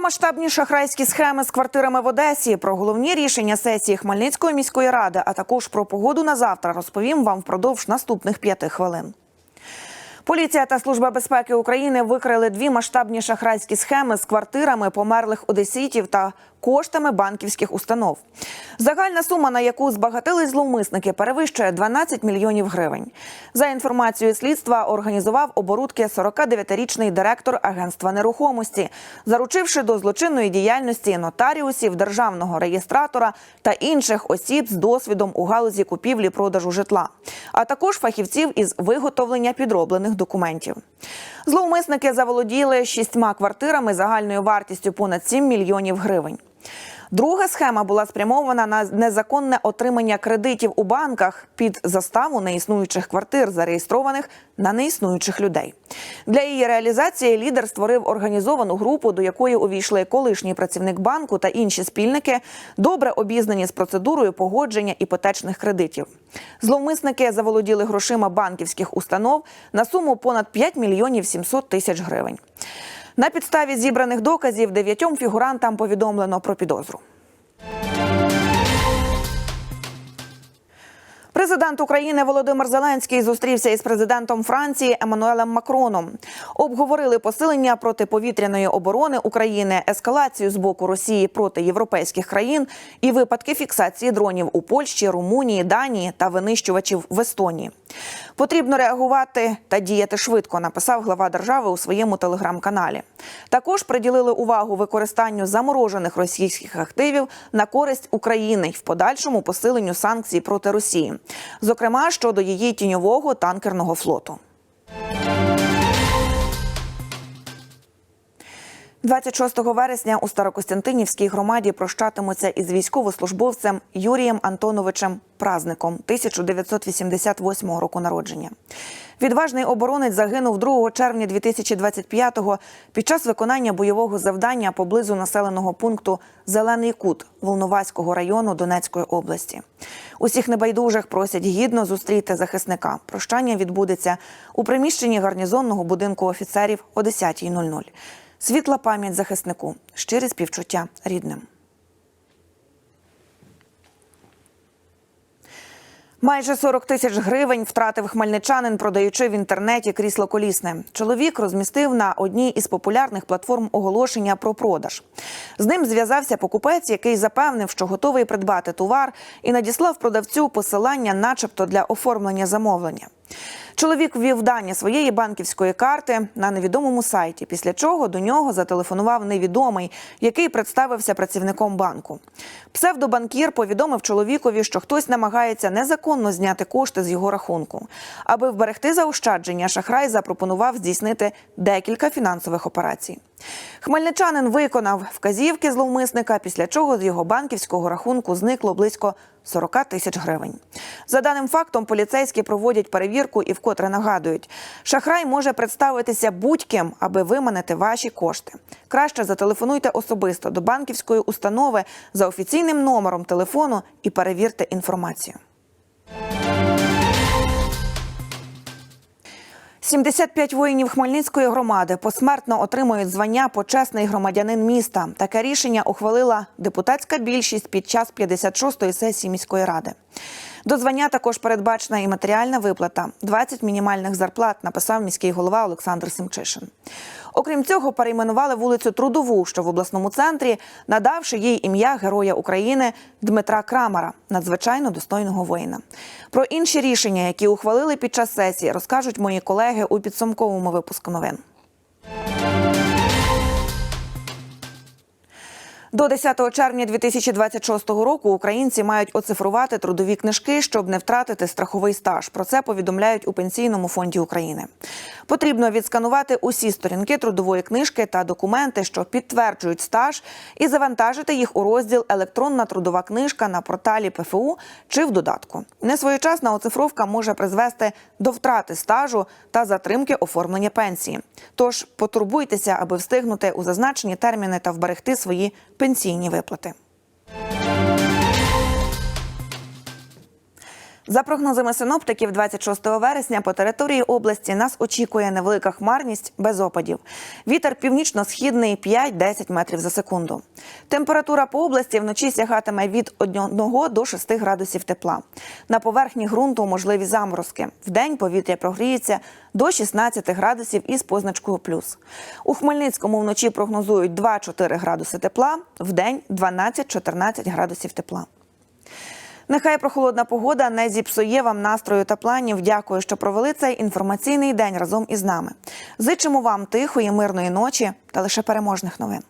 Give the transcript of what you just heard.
Масштабні шахрайські схеми з квартирами в Одесі, про головні рішення сесії Хмельницької міської ради, а також про погоду на завтра розповім вам впродовж наступних п'яти хвилин. Поліція та служба безпеки України викрили дві масштабні шахрайські схеми з квартирами померлих одеситів та коштами банківських установ. Загальна сума, на яку збагатились зловмисники, перевищує 12 мільйонів гривень. За інформацією слідства, організував оборудки 49-річний директор агентства нерухомості, заручивши до злочинної діяльності нотаріусів, державного реєстратора та інших осіб з досвідом у галузі купівлі-продажу житла, а також фахівців із виготовлення підроблених документів. Зловмисники заволоділи шістьма квартирами загальною вартістю понад 7 мільйонів гривень. Друга схема була спрямована на незаконне отримання кредитів у банках під заставу неіснуючих квартир, зареєстрованих на неіснуючих людей. Для її реалізації лідер створив організовану групу, до якої увійшли колишній працівник банку та інші спільники, добре обізнані з процедурою погодження іпотечних кредитів. Зловмисники заволоділи грошима банківських установ на суму понад 5 мільйонів 700 тисяч гривень. На підставі зібраних доказів дев'ятьом фігурантам повідомлено про підозру. Президент України Володимир Зеленський зустрівся із президентом Франції Еммануелем Макроном. Обговорили посилення протиповітряної оборони України, ескалацію з боку Росії проти європейських країн і випадки фіксації дронів у Польщі, Румунії, Данії та винищувачів в Естонії. Потрібно реагувати та діяти швидко, написав глава держави у своєму телеграм-каналі. Також приділили увагу використанню заморожених російських активів на користь України й в подальшому посиленню санкцій проти Росії, зокрема щодо її тіньового танкерного флоту. 26 вересня у Старокостянтинівській громаді прощатимуться із військовослужбовцем Юрієм Антоновичем Празником 1988 року народження. Відважний оборонець загинув 2 червня 2025-го під час виконання бойового завдання поблизу населеного пункту Зелений Кут Волноваського району Донецької області. Усіх небайдужих просять гідно зустріти захисника. Прощання відбудеться у приміщенні гарнізонного будинку офіцерів о 10.00. Світла пам'ять захиснику, щирі співчуття рідним. Майже 40 тисяч гривень втратив хмельничанин, продаючи в інтернеті крісло колісне. Чоловік розмістив на одній із популярних платформ оголошення про продаж. З ним зв'язався покупець, який запевнив, що готовий придбати товар, і надіслав продавцю посилання, начебто для оформлення замовлення. Чоловік ввів дані своєї банківської карти на невідомому сайті, після чого до нього зателефонував невідомий, який представився працівником банку. Псевдобанкір повідомив чоловікові, що хтось намагається незаконно зняти кошти з його рахунку. Аби вберегти заощадження, шахрай запропонував здійснити декілька фінансових операцій. Хмельничанин виконав вказівки зловмисника, після чого з його банківського рахунку зникло близько 40 тисяч гривень. За даним фактом, поліцейські проводять перевірку і вкотре нагадують, шахрай може представитися будь-ким, аби виманити ваші кошти. Краще зателефонуйте особисто до банківської установи за офіційним номером телефону і перевірте інформацію. 75 воїнів Хмельницької громади посмертно отримують звання почесний громадянин міста. Таке рішення ухвалила депутатська більшість під час 56-ї сесії міської ради. До звання також передбачена і матеріальна виплата 20 мінімальних зарплат, написав міський голова Олександр Семчишин. Окрім цього, перейменували вулицю Трудову, що в обласному центрі, надавши їй ім'я Героя України Дмитра Крамара, надзвичайно достойного воїна. Про інші рішення, які ухвалили під час сесії, розкажуть мої колеги у підсумковому випуску новин. До 10 червня 2026 року українці мають оцифрувати трудові книжки, щоб не втратити страховий стаж. Про це повідомляють у пенсійному фонді України. Потрібно відсканувати усі сторінки трудової книжки та документи, що підтверджують стаж, і завантажити їх у розділ Електронна трудова книжка на порталі ПФУ чи в додатку. Несвоєчасна оцифровка може призвести до втрати стажу та затримки оформлення пенсії. Тож потурбуйтеся, аби встигнути у зазначені терміни та вберегти свої пенсійні виплати. За прогнозами синоптиків, 26 вересня по території області нас очікує невелика хмарність без опадів. Вітер північно-східний 5-10 метрів за секунду. Температура по області вночі сягатиме від 1 до 6 градусів тепла. На поверхні ґрунту можливі заморозки. Вдень повітря прогріється до 16 градусів із позначкою плюс. У Хмельницькому вночі прогнозують 2-4 градуси тепла, вдень 12-14 градусів тепла. Нехай прохолодна погода не зіпсує вам настрою та планів. Дякую, що провели цей інформаційний день разом із нами. Зичимо вам тихої, мирної ночі та лише переможних новин.